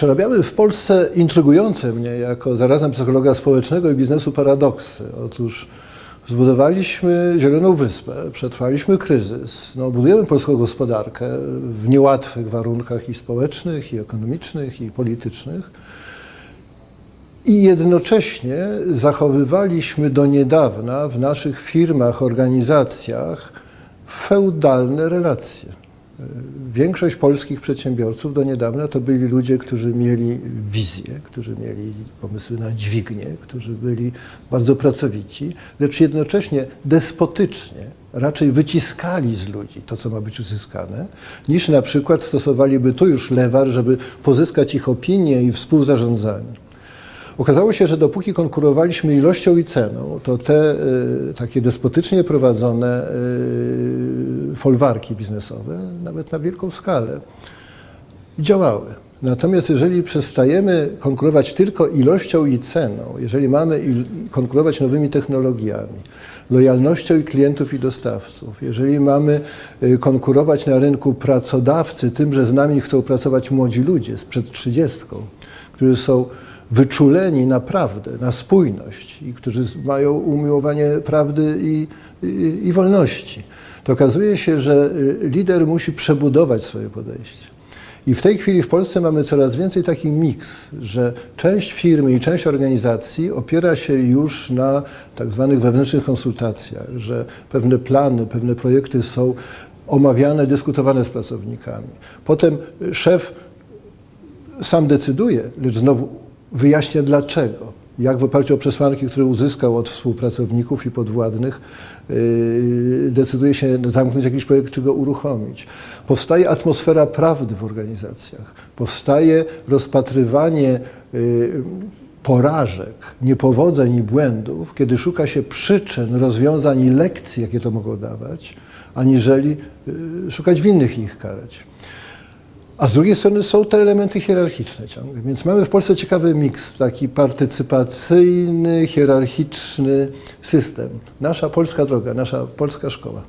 Przerabiamy w Polsce intrygujące mnie jako zarazem psychologa społecznego i biznesu paradoksy. Otóż zbudowaliśmy Zieloną Wyspę, przetrwaliśmy kryzys, no, budujemy polską gospodarkę w niełatwych warunkach i społecznych, i ekonomicznych, i politycznych. I jednocześnie zachowywaliśmy do niedawna w naszych firmach, organizacjach feudalne relacje. Większość polskich przedsiębiorców do niedawna to byli ludzie, którzy mieli wizję, którzy mieli pomysły na dźwignię, którzy byli bardzo pracowici, lecz jednocześnie despotycznie raczej wyciskali z ludzi to, co ma być uzyskane, niż na przykład stosowaliby tu już lewar, żeby pozyskać ich opinię i współzarządzanie. Okazało się, że dopóki konkurowaliśmy ilością i ceną, to te y, takie despotycznie prowadzone y, folwarki biznesowe, nawet na wielką skalę, działały. Natomiast jeżeli przestajemy konkurować tylko ilością i ceną, jeżeli mamy konkurować nowymi technologiami, lojalnością i klientów i dostawców, jeżeli mamy y, konkurować na rynku pracodawcy tym, że z nami chcą pracować młodzi ludzie sprzed 30, którzy są wyczuleni na prawdę, na spójność i którzy mają umiłowanie prawdy i, i, i wolności, to okazuje się, że y, lider musi przebudować swoje podejście. I w tej chwili w Polsce mamy coraz więcej taki miks, że część firmy i część organizacji opiera się już na tak zwanych wewnętrznych konsultacjach, że pewne plany, pewne projekty są omawiane, dyskutowane z pracownikami. Potem szef sam decyduje, lecz znowu wyjaśnia dlaczego. Jak w oparciu o przesłanki, które uzyskał od współpracowników i podwładnych, yy, decyduje się zamknąć jakiś projekt czy go uruchomić. Powstaje atmosfera prawdy w organizacjach. Powstaje rozpatrywanie yy, porażek, niepowodzeń i błędów, kiedy szuka się przyczyn, rozwiązań i lekcji, jakie to mogą dawać, aniżeli yy, szukać winnych i ich karać. A z drugiej strony są te elementy hierarchiczne ciągle. Więc mamy w Polsce ciekawy miks, taki partycypacyjny, hierarchiczny system. Nasza polska droga, nasza polska szkoła.